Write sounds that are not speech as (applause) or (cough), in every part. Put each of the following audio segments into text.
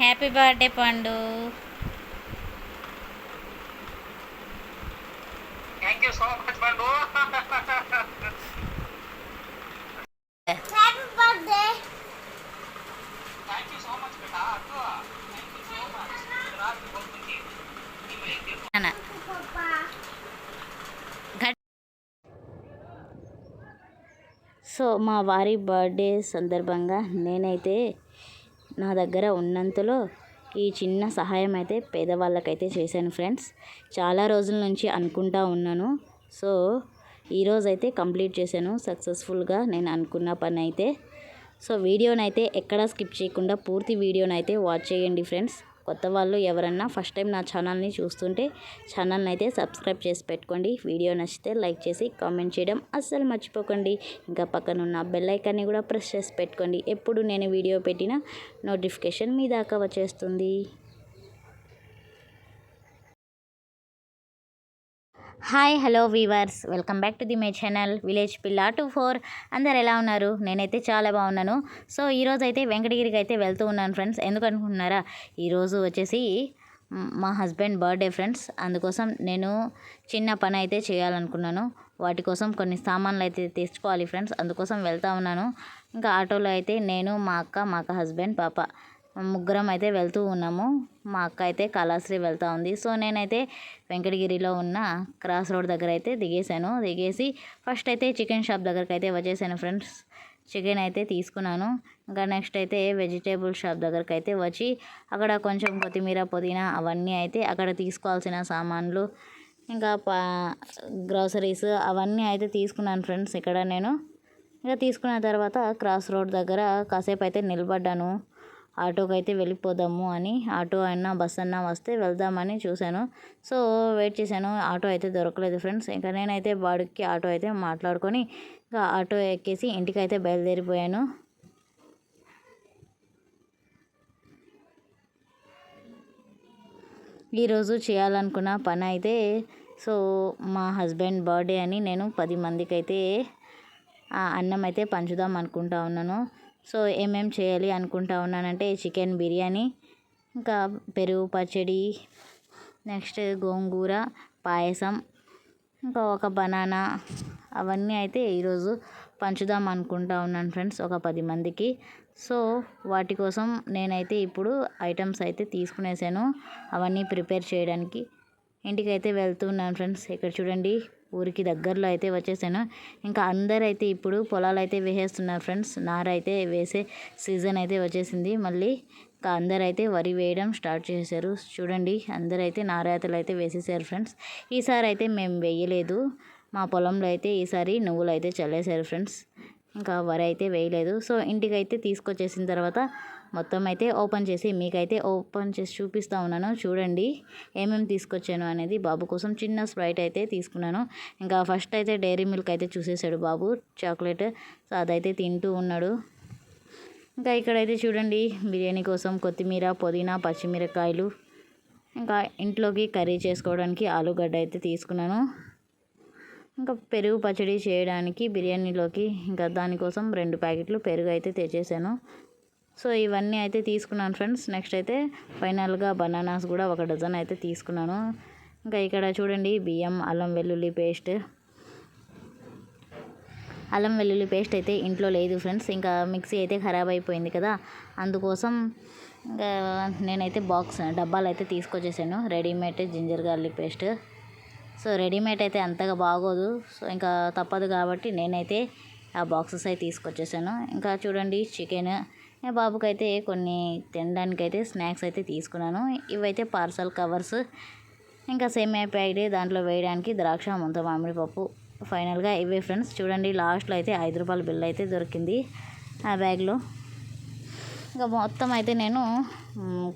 Happy birthday పండు thank you so much bund happy birthday thank you so much బేటా అక్క thank you so much రాత్రి పొద్దుకి నాన్న పాపా so మా వారి బర్త్డే సందర్భంగా నేనైతే నా దగ్గర ఉన్నంతలో ఈ చిన్న సహాయం అయితే పేదవాళ్ళకైతే చేశాను ఫ్రెండ్స్. చాలా రోజుల నుంచి అనుకుంటా ఉన్నాను. సో ఈరోజైతే కంప్లీట్ చేశాను. సక్సెస్ఫుల్గా నేను అనుకున్న పని అయితే సో వీడియోనైతే ఎక్కడా స్కిప్ చేయకుండా పూర్తి వీడియోనైతే వాచ్ చేయండి ఫ్రెండ్స్. కొత్త వాళ్ళు ఎవరన్నా ఫస్ట్ టైం నా ఛానల్ని చూస్తుంటే ఛానల్ని అయితే సబ్స్క్రైబ్ చేసి పెట్టుకోండి. వీడియో నచ్చితే లైక్ చేసి కామెంట్ చేయడం అస్సలు మర్చిపోకండి. ఇంకా పక్కన ఉన్న బెల్ ఐకాన్ని కూడా ప్రెస్ చేసి పెట్టుకోండి. ఎప్పుడు నేను వీడియో పెట్టిన నోటిఫికేషన్ మీ దాకా వచ్చేస్తుంది. Hi hello viewers. Welcome back to the my channel village పిల్ల టు ఫోర్. అందరు ఎలా ఉన్నారు? నేనైతే చాలా బాగున్నాను. సో ఈరోజు అయితే వెంకటగిరికి అయితే వెళ్తూ ఉన్నాను ఫ్రెండ్స్. ఎందుకు అనుకుంటున్నారా ఈరోజు వచ్చేసి మా హస్బెండ్ బర్త్డే ఫ్రెండ్స్. అందుకోసం నేను చిన్న పని అయితే చేయాలనుకున్నాను. వాటి కోసం కొన్ని సామాన్లు అయితే తెచ్చుకోవాలి ఫ్రెండ్స్. అందుకోసం వెళ్తూ ఉన్నాను. ఇంకా ఆటోలో అయితే నేను మా అక్క మా అక్క హస్బెండ్ పాప. ముగ్గురం అయితే వెళ్తూ ఉన్నాము. మా అక్క అయితే కళాశ్రీ వెళ్తూ ఉంది. సో నేనైతే వెంకటగిరిలో ఉన్న క్రాస్ రోడ్ దగ్గర అయితే దిగేశాను. దిగేసి ఫస్ట్ అయితే చికెన్ షాప్ దగ్గరికి అయితే వచ్చేసాను ఫ్రెండ్స్. చికెన్ అయితే తీసుకున్నాను. ఇంకా నెక్స్ట్ అయితే వెజిటేబుల్ షాప్ దగ్గరికి అయితే వచ్చి అక్కడ కొంచెం కొత్తిమీర పుదీనా అవన్నీ అయితే అక్కడ తీసుకోవాల్సిన సామాన్లు ఇంకా పా గ్రాసరీస్ అవన్నీ అయితే తీసుకున్నాను ఫ్రెండ్స్ ఇక్కడ నేను. ఇంకా తీసుకున్న తర్వాత క్రాస్ రోడ్ దగ్గర కాసేపు అయితే నిలబడ్డాను. ఆటోకి అయితే వెళ్ళిపోదాము అని ఆటో అయినా బస్ అన్నా వస్తే వెళ్దామని చూశాను. సో వెయిట్ చేశాను. ఆటో అయితే దొరకలేదు ఫ్రెండ్స్. ఇంకా నేనైతే బాడుకి ఆటో అయితే మాట్లాడుకొని ఇంకా ఆటో ఎక్కేసి ఇంటికి అయితే బయలుదేరిపోయాను. ఈరోజు చేయాలనుకున్న పని అయితే సో మా హస్బెండ్ బర్త్డే అని నేను పది మందికి అయితే అన్నం అయితే పంచుదాం అనుకుంటా ఉన్నాను. సో ఏమేం చేయాలి అనుకుంటా ఉన్నానంటే చికెన్ బిర్యానీ ఇంకా పెరుగు పచ్చడి నెక్స్ట్ గోంగూర పాయసం ఇంకా ఒక బనానా అవన్నీ అయితే ఈరోజు పంచుదాం అనుకుంటా ఉన్నాను ఫ్రెండ్స్ ఒక పది మందికి. సో వాటి కోసం నేనైతే ఇప్పుడు ఐటమ్స్ అయితే తీసుకునేసాను అవన్నీ ప్రిపేర్ చేయడానికి. ఇంటికి అయితే వెళ్తున్నాను ఫ్రెండ్స్ ఇక్కడ చూడండి. ఊరికి దగ్గరలో అయితే వచ్చేసాను. ఇంకా అందరు అయితే ఇప్పుడు పొలాలు అయితే వేసేస్తున్నారు ఫ్రెండ్స్. నార అయితే వేసే సీజన్ అయితే వచ్చేసింది. మళ్ళీ ఇంకా అందరు అయితే వరి వేయడం స్టార్ట్ చేశారు. చూడండి అందరు అయితే నారాతలు అయితే వేసేసారు ఫ్రెండ్స్. ఈసారి అయితే మేము వేయలేదు. మా పొలంలో అయితే ఈసారి నువ్వులు అయితే చల్లేశారు ఫ్రెండ్స్. ఇంకా వరి అయితే వేయలేదు. సో ఇంటికి అయితే తీసుకొచ్చేసిన తర్వాత మొత్తం అయితే ఓపెన్ చేసి మీకైతే ఓపెన్ చేసి చూపిస్తూ ఉన్నాను. చూడండి ఏమేమి తీసుకొచ్చాను అనేది బాబు కోసం చిన్న స్ప్రైట్ అయితే తీసుకున్నాను. ఇంకా ఫస్ట్ అయితే డైరీ మిల్క్ అయితే చూసేసాడు బాబు. చాక్లెట్. సో అదైతే తింటూ ఉన్నాడు. ఇంకా ఇక్కడైతే చూడండి బిర్యానీ కోసం కొత్తిమీర పుదీనా పచ్చిమిరకాయలు ఇంకా ఇంట్లోకి కర్రీ చేసుకోవడానికి ఆలుగడ్డ అయితే తీసుకున్నాను. ఇంకా పెరుగు పచ్చడి చేయడానికి బిర్యానీలోకి ఇంకా దానికోసం రెండు ప్యాకెట్లు పెరుగు అయితే తెచ్చేసాను. సో ఇవన్నీ అయితే తీసుకున్నాను ఫ్రెండ్స్. నెక్స్ట్ అయితే ఫైనల్గా బనానాస్ కూడా ఒక డజన్ అయితే తీసుకున్నాను. ఇంకా ఇక్కడ చూడండి బియ్యం అల్లం వెల్లుల్లి పేస్ట్. అల్లం వెల్లుల్లి పేస్ట్ అయితే ఇంట్లో లేదు ఫ్రెండ్స్. ఇంకా మిక్సీ అయితే ఖరాబ్ అయిపోయింది కదా. అందుకోసం ఇంకా నేనైతే బాక్స్ డబ్బాలు అయితే తీసుకొచ్చేసాను. Readymade ginger garlic paste. So readymade అయితే అంతగా బాగోదు. సో ఇంకా తప్పదు కాబట్టి నేనైతే ఆ బాక్సెస్ అయితే తీసుకొచ్చేసాను. ఇంకా చూడండి చికెన్ బాబుకి అయితే కొన్ని తినడానికి అయితే స్నాక్స్ అయితే తీసుకున్నాను. ఇవైతే పార్సల్ కవర్స్ ఇంకా సేమియా ప్యాకెట్ దాంట్లో వేయడానికి ద్రాక్ష ముంత మామిడి పప్పు ఫైనల్గా ఇవే ఫ్రెండ్స్. చూడండి లాస్ట్లో అయితే ఐదు రూపాయల బిల్ అయితే దొరికింది ఆ బ్యాగ్లో. ఇంకా మొత్తం అయితే నేను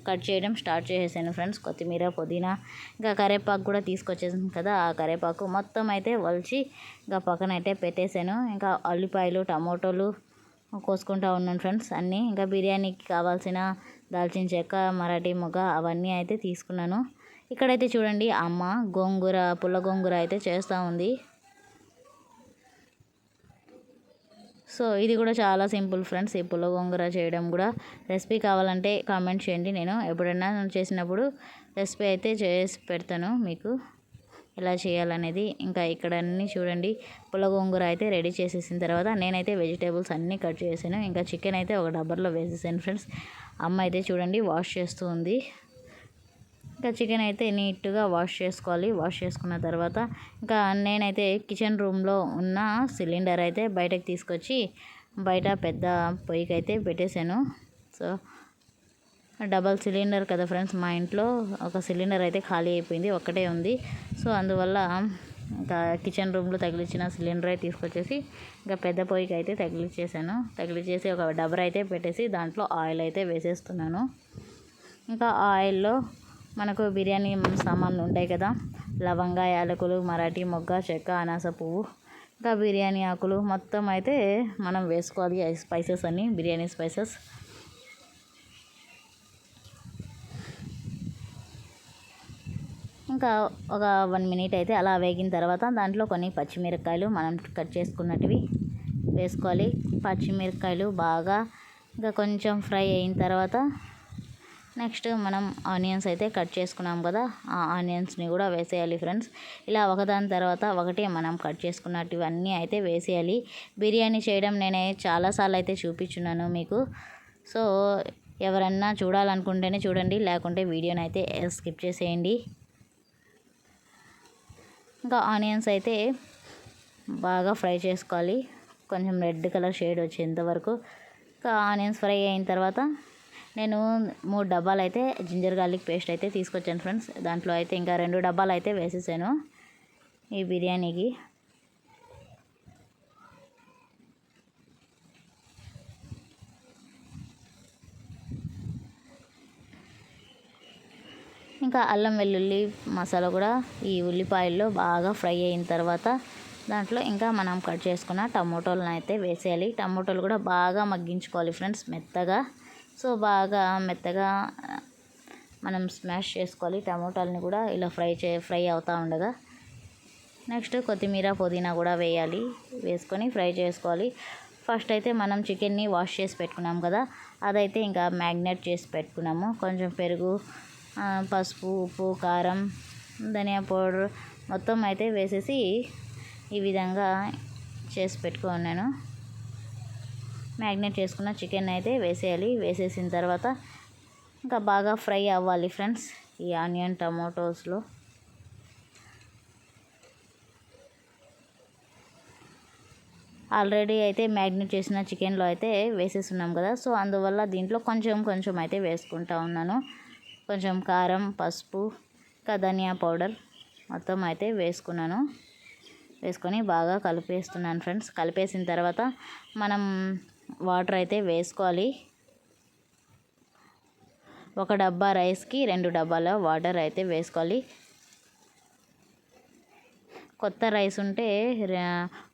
కట్ చేయడం స్టార్ట్ చేసేసాను ఫ్రెండ్స్. కొత్తిమీర పుదీనా ఇంకా కరివేపాకు కూడా తీసుకొచ్చేసాను కదా ఆ కరివేపాకు మొత్తం అయితే వలిచి ఇంకా పక్కన అయితే పెట్టేశాను ఇంకా ఉల్లిపాయలు టమోటోలు కోసుకుంటా ఉన్నాను ఫ్రెండ్స్. అన్నీ ఇంకా బిర్యానీకి కావాల్సిన దాల్చిన చెక్క మరాఠీ మొగ్గ అవన్నీ అయితే తీసుకున్నాను. ఇక్కడైతే చూడండి అమ్మ గోంగూర పుల్ల గోంగూర అయితే చేస్తూ ఉంది. సో ఇది కూడా చాలా సింపుల్ ఫ్రెండ్స్ ఈ పుల్ల గోంగూర చేయడం కూడా. రెసిపీ కావాలంటే కామెంట్ చేయండి. నేను ఎప్పుడైనా చేసినప్పుడు రెసిపీ అయితే చేసి పెడతాను మీకు. ఎలా చేయాలనేది ఇంకా ఇక్కడ అన్నీ చూడండి. పుల్ల గోంగూర అయితే రెడీ చేసేసిన తర్వాత నేనైతే వెజిటేబుల్స్ అన్నీ కట్ చేసాను. ఇంకా చికెన్ అయితే ఒక డబ్బర్లో వేసేసాను ఫ్రెండ్స్. అమ్మ అయితే చూడండి వాష్ చేస్తూ ఉంది. ఇంకా చికెన్ అయితే నీట్గా వాష్ చేసుకోవాలి. వాష్ చేసుకున్న తర్వాత ఇంకా నేనైతే కిచెన్ రూమ్లో ఉన్న సిలిండర్ అయితే బయటకు తీసుకొచ్చి బయట పెద్ద పొయ్యికి అయితే పెట్టేశాను. సో డబల్ సిలిండర్ కదా ఫ్రెండ్స్ మా ఇంట్లో ఒక సిలిండర్ అయితే ఖాళీ అయిపోయింది ఒక్కటే ఉంది. సో అందువల్ల ఇంకా కిచెన్ రూమ్లో తగిలించిన సిలిండర్ తీసుకొచ్చేసి ఇంకా పెద్ద పొయ్యికి అయితే తగిలిచ్చేసాను. తగిలిచ్చేసి ఒక డబర్ అయితే పెట్టేసి దాంట్లో ఆయిల్ అయితే వేసేస్తున్నాను. ఇంకా ఆయిల్లో మనకు బిర్యానీ సామాన్లు ఉంటాయి కదా లవంగా యాలకులు మరాఠీ మొగ్గ చెక్క అనాస పువ్వు. ఇంకా బిర్యానీ ఆకులు మొత్తం అయితే మనం వేసుకోవాలి స్పైసెస్ అన్నీ బిర్యానీ స్పైసెస్. ఇంకా ఒక వన్ మినిట్ అయితే అలా వేగిన తర్వాత దాంట్లో కొన్ని పచ్చిమిరపకాయలు మనం కట్ చేసుకున్నటివి వేసుకోవాలి. పచ్చిమిరపకాయలు బాగా ఇంకా కొంచెం ఫ్రై అయిన తర్వాత నెక్స్ట్ మనం ఆనియన్స్ అయితే కట్ చేసుకున్నాం కదా ఆ ఆనియన్స్ని కూడా వేసేయాలి ఫ్రెండ్స్. ఇలా ఒకదాని తర్వాత ఒకటి మనం కట్ చేసుకున్నటివన్నీ అయితే వేసేయాలి. బిర్యానీ చేయడం నేనే చాలాసార్లు అయితే చూపించున్నాను మీకు. సో ఎవరన్నా చూడాలనుకుంటేనే చూడండి లేకుంటే వీడియోని అయితే స్కిప్ చేసేయండి. ఇంకా ఆనియన్స్ అయితే బాగా ఫ్రై చేసుకోవాలి. కొంచెం రెడ్ కలర్ షేడ్ వచ్చేంత వరకు. ఇంకా ఆనియన్స్ ఫ్రై అయిన తర్వాత నేను మూడు డబ్బాలు అయితే జింజర్ గార్లిక్ పేస్ట్ అయితే తీసుకొచ్చాను ఫ్రెండ్స్. దాంట్లో అయితే ఇంకా రెండు డబ్బాలు అయితే వేసేసాను ఈ బిర్యానీకి. ఇంకా అల్లం వెల్లుల్లి మసాలా కూడా ఈ ఉల్లిపాయల్లో బాగా ఫ్రై అయిన తర్వాత దాంట్లో ఇంకా మనం కట్ చేసుకున్న టమోటోలను అయితే వేసేయాలి. టమోటాలు కూడా బాగా మగ్గించుకోవాలి ఫ్రెండ్స్ మెత్తగా. సో బాగా మెత్తగా మనం స్మాష్ చేసుకోవాలి. టమోటాలని కూడా ఇలా ఫ్రై చే ఫ్రై అవుతూ ఉండగా నెక్స్ట్ కొత్తిమీర పుదీనా కూడా వేయాలి. వేసుకొని ఫ్రై చేసుకోవాలి. ఫస్ట్ అయితే మనం చికెన్ని వాష్ చేసి పెట్టుకున్నాం కదా అదైతే ఇంకా మ్యాగ్నేట్ చేసి పెట్టుకున్నాము. కొంచెం పెరుగు పసుపు ఉప్పు కారం ధనియా పౌడర్ మొత్తం అయితే వేసేసి ఈ విధంగా చేసి పెట్టుకున్నాను మ్యాగ్నేట్ చేసుకున్న చికెన్ అయితే వేసేయాలి. వేసేసిన తర్వాత ఇంకా బాగా ఫ్రై అవ్వాలి ఫ్రెండ్స్ ఈ ఆనియన్ టమాటోస్లో. ఆల్రెడీ అయితే మ్యాగ్నేట్ చేసిన చికెన్లో అయితే వేసేస్తున్నాం కదా సో అందువల్ల దీంట్లో కొంచెం కొంచెం అయితే వేసుకుంటా ఉన్నాను. కొంచెం కారం పసుపు ఇంకా ధనియా పౌడర్ మొత్తం అయితే వేసుకున్నాను. వేసుకొని బాగా కలిపేస్తున్నాను ఫ్రెండ్స్. కలిపేసిన తర్వాత మనం వాటర్ అయితే వేసుకోవాలి. ఒక డబ్బా రైస్కి రెండు డబ్బాల వాటర్ అయితే వేసుకోవాలి. కొత్త రైస్ ఉంటే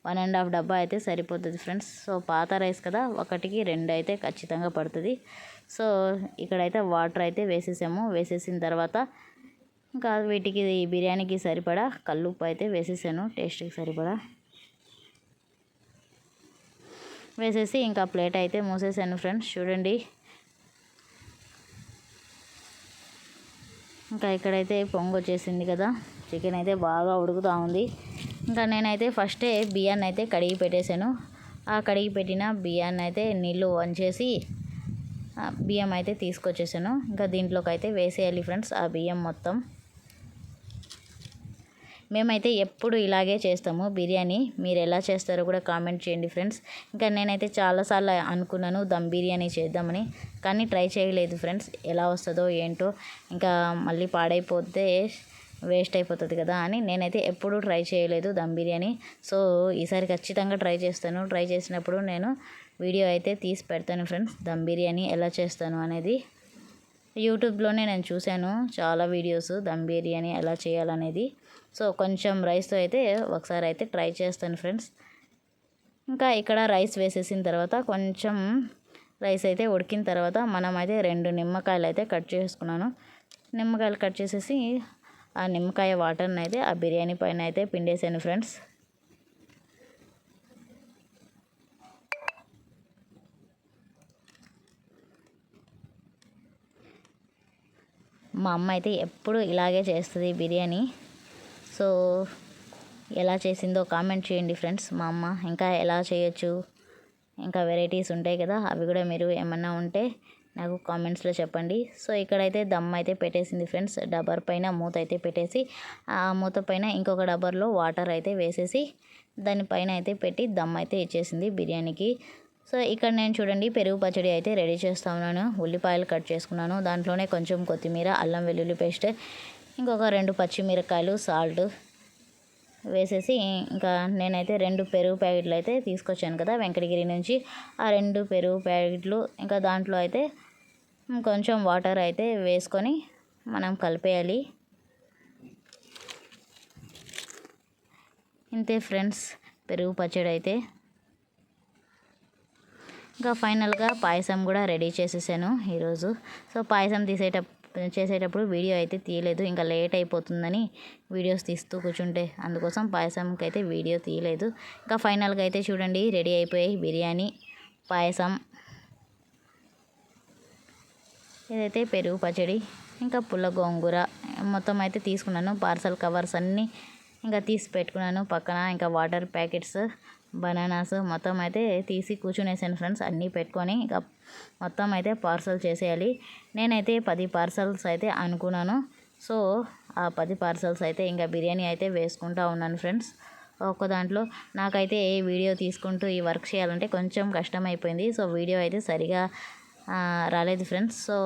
వన్ అండ్ హాఫ్ డబ్బా అయితే సరిపోతుంది ఫ్రెండ్స్. సో పాత రైస్ కదా ఒకటికి రెండు అయితే ఖచ్చితంగా పడుతుంది. సో ఇక్కడైతే వాటర్ అయితే వేసేసాము. వేసేసిన తర్వాత ఇంకా వీటికి బిర్యానీకి సరిపడా కల్లుప్పు అయితే వేసేసాను. టేస్ట్కి సరిపడా. వేసేసి ఇంకా ప్లేట్ అయితే మూసేసాను ఫ్రెండ్స్. చూడండి. ఇంకా ఇక్కడైతే పొంగు వచ్చేసింది కదా. చికెన్ అయితే బాగా ఉడుకుతూ ఉంది. ఇంకా నేనైతే ఫస్టే బియ్యాన్ని అయితే కడిగి పెట్టేశాను ఆ కడిగి పెట్టిన బియ్యాన్ని అయితే నీళ్ళు వంచేసి బియ్యం అయితే తీసుకొచ్చేసాను. ఇంకా దీంట్లోకి అయితే వేసేయాలి ఫ్రెండ్స్ ఆ బియ్యం మొత్తం. మేమైతే ఎప్పుడు ఇలాగే చేస్తాము బిర్యానీ. మీరు ఎలా చేస్తారో కూడా కామెంట్ చేయండి ఫ్రెండ్స్. ఇంకా నేనైతే చాలాసార్లు అనుకున్నాను దమ్ బిర్యానీ చేద్దామని కానీ ట్రై చేయలేదు ఫ్రెండ్స్ ఎలా వస్తుందో ఏంటో. ఇంకా మళ్ళీ పాడైపోతే వేస్ట్ అయిపోతుంది కదా అని నేనైతే ఎప్పుడూ ట్రై చేయలేదు దమ్ బిర్యానీ. సో ఈసారి ఖచ్చితంగా ట్రై చేస్తాను. ట్రై చేసినప్పుడు నేను వీడియో అయితే తీసి పెడతాను ఫ్రెండ్స్. దమ్ బిర్యానీ ఎలా చేస్తాను అనేది యూట్యూబ్లోనే నేను చూశాను. చాలా వీడియోస్ దమ్ బిర్యానీ ఎలా చేయాలనేది. సో కొంచెం రైస్తో అయితే ఒకసారి అయితే ట్రై చేస్తాను ఫ్రెండ్స్. ఇంకా ఇక్కడ రైస్ వేసేసిన తర్వాత కొంచెం రైస్ అయితే ఉడికిన తర్వాత మనం అయితే రెండు నిమ్మకాయలు అయితే కట్ చేసుకున్నాను. నిమ్మకాయలు కట్ చేసేసి ఆ నిమ్మకాయ వాటర్ని అయితే ఆ బిర్యానీ పైన అయితే పిండేసాను ఫ్రెండ్స్. మా అమ్మ అయితే ఎప్పుడు ఇలాగే చేస్తుంది బిర్యానీ. సో ఎలా చేసిందో కామెంట్ చేయండి ఫ్రెండ్స్ మా అమ్మ. ఇంకా ఎలా చేయొచ్చు? ఇంకా వెరైటీస్ ఉంటాయి కదా అవి కూడా మీరు ఏమన్నా ఉంటే నాకు కామెంట్స్లో చెప్పండి. సో ఇక్కడైతే దమ్ అయితే పెట్టేసింది ఫ్రెండ్స్ డబ్బర్ పైన మూత అయితే పెట్టేసి ఆ మూత పైన ఇంకొక డబ్బర్లో వాటర్ అయితే వేసేసి దానిపైన అయితే పెట్టి దమ్ అయితే ఇచ్చేసింది బిర్యానీకి. సో ఇక్కడ నేను చూడండి పెరుగు పచ్చడి అయితే రెడీ చేస్తా ఉన్నాను. ఉల్లిపాయలు కట్ చేసుకున్నాను. దాంట్లోనే కొంచెం కొత్తిమీర అల్లం వెల్లుల్లి పేస్ట్ ఇంకొక రెండు పచ్చిమిరకాయలు సాల్ట్ వేసేసి ఇంకా నేనైతే రెండు పెరుగు ప్యాకెట్లు అయితే తీసుకొచ్చాను కదా వెంకటగిరి నుంచి. ఆ రెండు పెరుగు ప్యాకెట్లు ఇంకా దాంట్లో అయితే కొంచెం వాటర్ అయితే వేసుకొని మనం కలిపేయాలి. ఇంతే ఫ్రెండ్స్ పెరుగు పచ్చడి అయితే. ఇంకా ఫైనల్గా పాయసం కూడా రెడీ చేసేసాను ఈరోజు. సో పాయసం తీసేటప్పుడు చేసేటప్పుడు వీడియో అయితే తీయలేదు. ఇంకా లేట్ అయిపోతుందని వీడియోస్ తీస్తూ కూర్చుంటే అందుకోసం పాయసంకి అయితే వీడియో తీయలేదు. ఇంకా ఫైనల్గా అయితే చూడండి రెడీ అయిపోయాయి బిర్యానీ పాయసం. ఇదైతే పెరుగు పచ్చడి ఇంకా పుల్ల గోంగూర మొత్తం అయితే తీసుకున్నాను. పార్సల్ కవర్స్ అన్నీ ఇంకా తీసి పెట్టుకున్నాను పక్కన. ఇంకా వాటర్ ప్యాకెట్స్ బనానాస్ మొత్తం అయితే తీసి కూర్చునేసాను ఫ్రెండ్స్. అన్నీ పెట్టుకొని ఇంకా మొత్తం అయితే పార్సల్ చేసేయాలి. నేనైతే పది పార్సల్స్ అయితే అనుకున్నాను. సో ఆ పది పార్సల్స్ అయితే ఇంకా బిర్యానీ అయితే వేసుకుంటా ఉన్నాను ఫ్రెండ్స్. ఒక్క దాంట్లో నాకైతే ఏ వీడియో తీసుకుంటూ ఈ వర్క్ చేయాలంటే కొంచెం కష్టమైపోయింది. సో వీడియో అయితే సరిగా రాలేదు ఫ్రెండ్స్. సో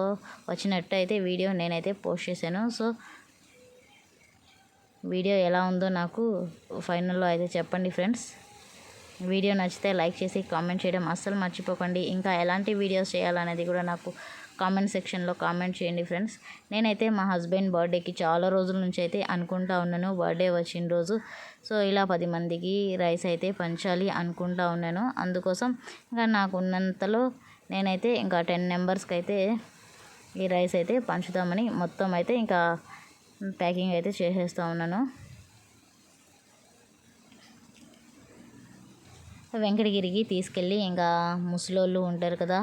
వచ్చినట్టు అయితే వీడియో నేనైతే పోస్ట్ చేశాను. సో వీడియో ఎలా ఉందో నాకు ఫైనల్లో అయితే చెప్పండి ఫ్రెండ్స్. వీడియో నచ్చితే లైక్ చేసి కామెంట్ చేయడం అస్సలు మర్చిపోకండి. ఇంకా ఎలాంటి వీడియోస్ చేయాలనేది కూడా నాకు కామెంట్ సెక్షన్లో కామెంట్ చేయండి ఫ్రెండ్స్. నేనైతే మా హస్బెండ్ బర్త్డేకి చాలా రోజుల నుంచి అయితే అనుకుంటా ఉన్నాను. బర్త్డే వచ్చిన రోజు. సో ఇలా పది మందికి రైస్ అయితే పంచాలి అనుకుంటా ఉన్నాను. అందుకోసం ఇంకా నాకు ఉన్నంతలో నేనైతే ఇంకా టెన్ మెంబర్స్కి అయితే ఈ రైస్ అయితే పంచుతామని మొత్తం అయితే ఇంకా ప్యాకింగ్ అయితే చేసేస్తూ ఉన్నాను. వెంకటగిరికి తీసుకెళ్ళి ఇంకా ముసలోళ్ళు ఉంటారు కదా.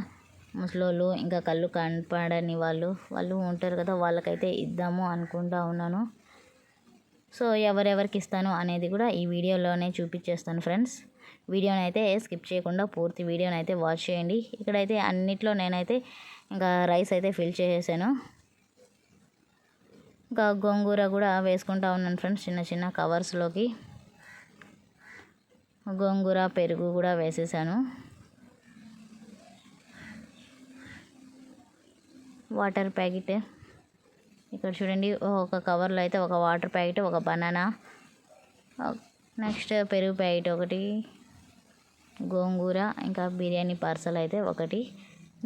ముసలోళ్ళు ఇంకా కళ్ళు కనపడని వాళ్ళు వాళ్ళు ఉంటారు కదా. వాళ్ళకైతే ఇద్దాము అనుకుంటా ఉన్నాను. సో ఎవరెవరికి ఇస్తాను అనేది కూడా ఈ వీడియోలోనే చూపించేస్తాను ఫ్రెండ్స్. వీడియోని అయితే స్కిప్ చేయకుండా పూర్తి వీడియోని అయితే వాచ్ చేయండి. ఇక్కడైతే అన్నిట్లో నేనైతే ఇంకా రైస్ అయితే ఫిల్ చేసేసాను. ఇంకా గోంగూర కూడా వేసుకుంటా ఉన్నాను ఫ్రెండ్స్ చిన్న చిన్న కవర్స్లోకి. గోంగూర పెరుగు కూడా వేసేసాను. Water packet. ఇక్కడ చూడండి ఒక కవర్లో అయితే ఒక వాటర్ ప్యాకెట్ ఒక బనానా. నెక్స్ట్ పెరుగు ప్యాకెట్ ఒకటి గోంగూర ఇంకా బిర్యానీ పార్సల్ అయితే ఒకటి.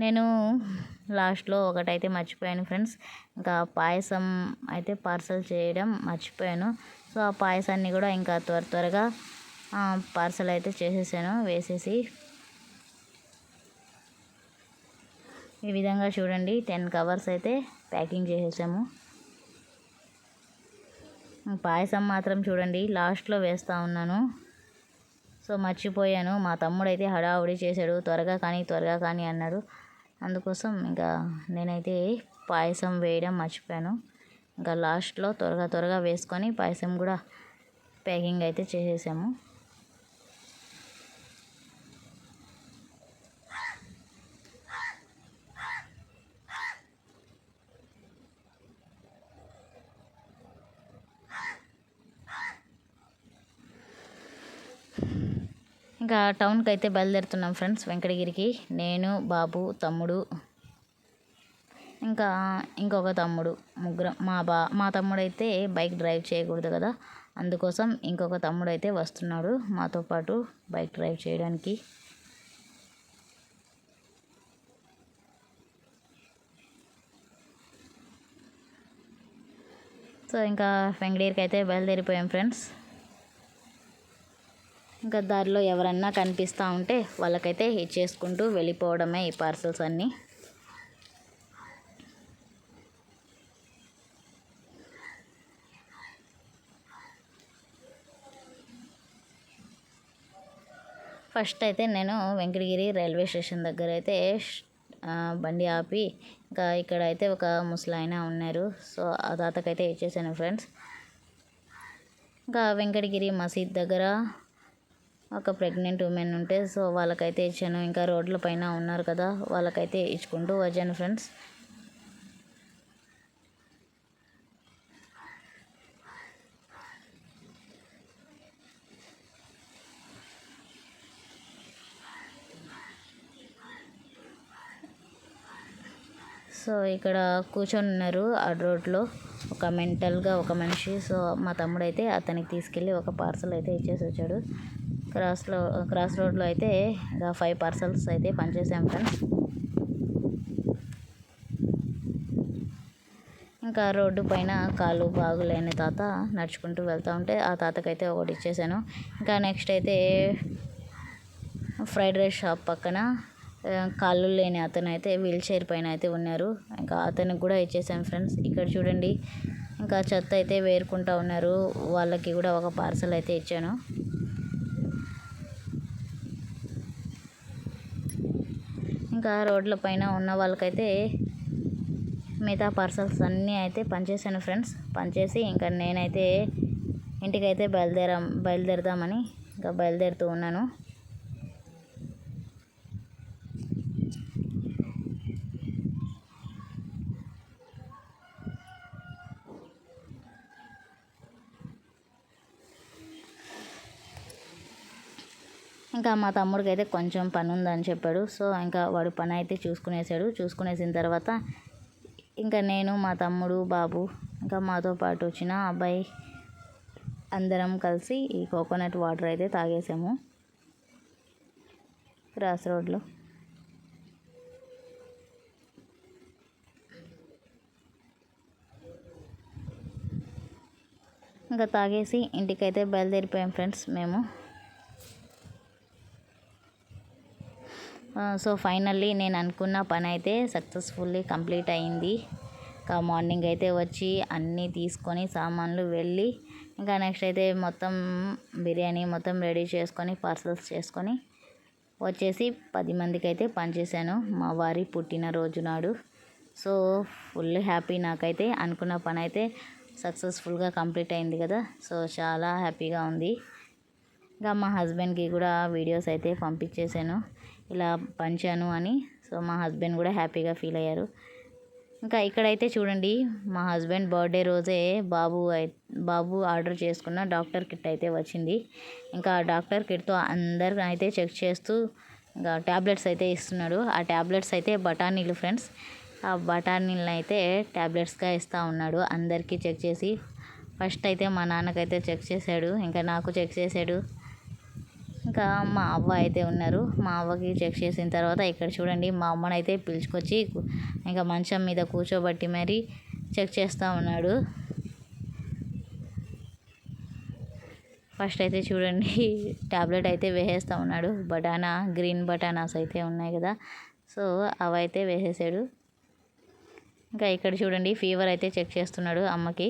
నేను లాస్ట్లో ఒకటైతే మర్చిపోయాను ఫ్రెండ్స్. ఇంకా పాయసం అయితే పార్సల్ చేయడం మర్చిపోయాను. సో ఆ పాయసాన్ని కూడా ఇంకా త్వర త్వరగా పార్సల్ అయితే చేసేసాను వేసేసి. ఈ విధంగా చూడండి టెన్ కవర్స్ అయితే ప్యాకింగ్ చేసేసాము. పాయసం మాత్రం చూడండి లాస్ట్లో వేస్తూ ఉన్నాను. సో మర్చిపోయాను. మా తమ్ముడు అయితే హడావుడి చేశాడు త్వరగా కానీ త్వరగా కానీ అన్నాడు. అందుకోసం ఇంకా నేనైతే పాయసం వేయడం మర్చిపోయాను. ఇంకా లాస్ట్లో త్వరగా త్వరగా వేసుకొని పాయసం కూడా ప్యాకింగ్ అయితే చేసేసాము. ఇంకా టౌన్కి అయితే బయలుదేరుతున్నాం ఫ్రెండ్స్. వెంకటగిరికి నేను బాబు తమ్ముడు ఇంకా ఇంకొక తమ్ముడు ముగ్గురం. మా బా మా తమ్ముడు అయితే బైక్ డ్రైవ్ చేయకూడదు కదా. అందుకోసం ఇంకొక తమ్ముడు అయితే వస్తున్నాడు మాతో పాటు బైక్ డ్రైవ్ చేయడానికి. సో ఇంకా వెంకటగిరికి అయితే బయలుదేరిపోయాం ఫ్రెండ్స్. ఇంకా దారిలో ఎవరన్నా కనిపిస్తూ ఉంటే వాళ్ళకైతే ఇచ్చేసుకుంటూ వెళ్ళిపోవడమే ఈ పార్సల్స్ అన్నీ. ఫస్ట్ అయితే నేను వెంకటగిరి రైల్వే స్టేషన్ దగ్గర అయితే బండి ఆపి ఇంకా ఇక్కడ అయితే ఒక ముసలాయన ఉన్నారు. సో ఆ తాతకైతే ఇచ్చేసాను ఫ్రెండ్స్. ఇంకా వెంకటగిరి మసీద్ దగ్గర ఒక ప్రెగ్నెంట్ ఉమెన్ ఉంటే సో వాళ్ళకైతే ఇచ్చాను. ఇంకా రోడ్ల పైన ఉన్నారు కదా వాళ్ళకైతే ఇచ్చుకుంటూ వచ్చాను ఫ్రెండ్స్ సో ఇక్కడ కూర్చొని ఉన్నారు ఆ రోడ్లో. ఒక మెంటల్గా ఒక మనిషి. సో మా తమ్ముడైతే అతనికి తీసుకెళ్ళి ఒక పార్సల్ అయితే ఇచ్చేసి వచ్చాడు. క్రాస్లో క్రాస్ రోడ్లో అయితే ఫైవ్ పార్సల్స్ అయితే పనిచేసాం ఫ్రెండ్స్. ఇంకా రోడ్డు పైన కాలు బాగులేని తాత నడుచుకుంటూ వెళ్తూ ఉంటే ఆ తాతకైతే ఒకటి ఇచ్చేసాను. ఇంకా నెక్స్ట్ అయితే ఫ్రైడ్ రైస్ షాప్ పక్కన కాళ్ళు లేని అతను అయితే వీల్ చైర్ పైన అయితే ఉన్నారు. ఇంకా అతనికి కూడా ఇచ్చేసాను ఫ్రెండ్స్. ఇక్కడ చూడండి ఇంకా చెత్త అయితే వేరుకుంటా ఉన్నారు. వాళ్ళకి కూడా ఒక పార్సల్ అయితే ఇచ్చాను. ఇంకా రోడ్ల పైన ఉన్న వాళ్ళకైతే మిగతా పార్సల్స్ అన్నీ అయితే పనిచేసాను ఫ్రెండ్స్. పనిచేసి ఇంకా నేనైతే ఇంటికైతే బయలుదేరా బయలుదేరదామని ఇంకా బయలుదేరుతూ ఉన్నాను. ఇంకా మా తమ్ముడికి అయితే కొంచెం పని ఉందని చెప్పాడు. సో ఇంకా వాడు పని అయితే చూసుకునేసాడు. చూసుకునేసిన తర్వాత ఇంకా నేను మా తమ్ముడు బాబు ఇంకా మాతో పాటు వచ్చిన అబ్బాయి అందరం కలిసి ఈ కోకోనట్ వాటర్ అయితే తాగేసాము. క్రాస్ రోడ్లో. ఇంకా తాగేసి ఇంటికైతే బయలుదేరిపోయాం ఫ్రెండ్స్ మేము. సో ఫైనల్లీ నేను అనుకున్న పని అయితే సక్సెస్ఫుల్లీ కంప్లీట్ అయింది. ఇంకా మార్నింగ్ అయితే వచ్చి అన్నీ తీసుకొని సామాన్లు వెళ్ళి ఇంకా నెక్స్ట్ అయితే మొత్తం బిర్యానీ మొత్తం రెడీ చేసుకొని పార్సల్స్ చేసుకొని వచ్చేసి పది మందికి అయితే పనిచేశాను మా వారి పుట్టినరోజు నాడు. సో ఫుల్ హ్యాపీ నాకైతే అనుకున్న పని అయితే సక్సెస్ఫుల్గా కంప్లీట్ అయింది కదా. సో చాలా హ్యాపీగా ఉంది. ఇంకా మా హస్బెండ్కి కూడా వీడియోస్ అయితే పంపించేశాను. ఇలా పంచాను అని. సో మా హస్బెండ్ కూడా హ్యాపీగా ఫీల్ అయ్యారు. ఇంకా ఇక్కడైతే చూడండి మా హస్బెండ్ బర్త్డే రోజే బాబు బాబు ఆర్డర్ చేసుకున్న డాక్టర్ కిట్ అయితే వచ్చింది. ఇంకా ఆ డాక్టర్ కిట్తో అందరు అయితే చెక్ చేస్తూ ఇంకా ట్యాబ్లెట్స్ అయితే ఇస్తున్నాడు. ఆ ట్యాబ్లెట్స్ అయితే బఠానీలు ఫ్రెండ్స్. ఆ బఠానీలను అయితే ట్యాబ్లెట్స్గా ఇస్తూ ఉన్నాడు. అందరికీ చెక్ చేసి ఫస్ట్ అయితే మా నాన్నకైతే చెక్ చేశాడు. ఇంకా నాకు చెక్ చేశాడు. ఇంకా మా అవ్వ అయితే ఉన్నారు. మా అవ్వకి చెక్ చేసిన తర్వాత ఇక్కడ చూడండి మా అమ్మని అయితే పిలుచుకొచ్చి ఇంకా మంచం మీద కూర్చోబట్టి మరి చెక్ చేస్తూ ఉన్నాడు. ఫస్ట్ అయితే చూడండి (laughs) టాబ్లెట్ అయితే వేసేస్తూ ఉన్నాడు. బటానా గ్రీన్ బటానాస్ అయితే ఉన్నాయి కదా. సో అవి అయితే వేసేసాడు. ఇంకా ఇక్కడ చూడండి ఫీవర్ అయితే చెక్ చేస్తున్నాడు అమ్మకి.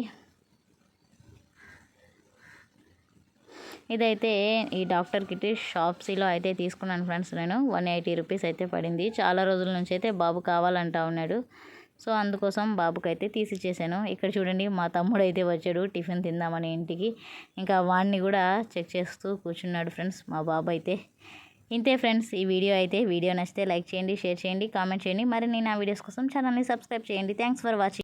ఇదైతే ఈ డాక్టర్ కిట్ షాప్సీలో అయితే తీసుకున్నాను ఫ్రెండ్స్ నేను. వన్ ఎయిటీ రూపీస్ అయితే పడింది. చాలా రోజుల నుంచి అయితే బాబు కావాలంటా ఉన్నాడు. సో అందుకోసం బాబుకి అయితే తీసిచ్చేసాను. ఇక్కడ చూడండి మా తమ్ముడు అయితే వచ్చాడు టిఫిన్ తిందామని ఇంటికి. ఇంకా వాడిని కూడా చెక్ చేస్తూ కూర్చున్నాడు ఫ్రెండ్స్ మా బాబు అయితే ఇంతే ఫ్రెండ్స్ ఈ వీడియో అయితే. వీడియో నచ్చితే లైక్ చేయండి షేర్ చేయండి కామెంట్ చేయండి. మరి నేను ఆ వీడియోస్ కోసం ఛానల్ని సబ్స్క్రైబ్ చేయండి. Thanks for watching.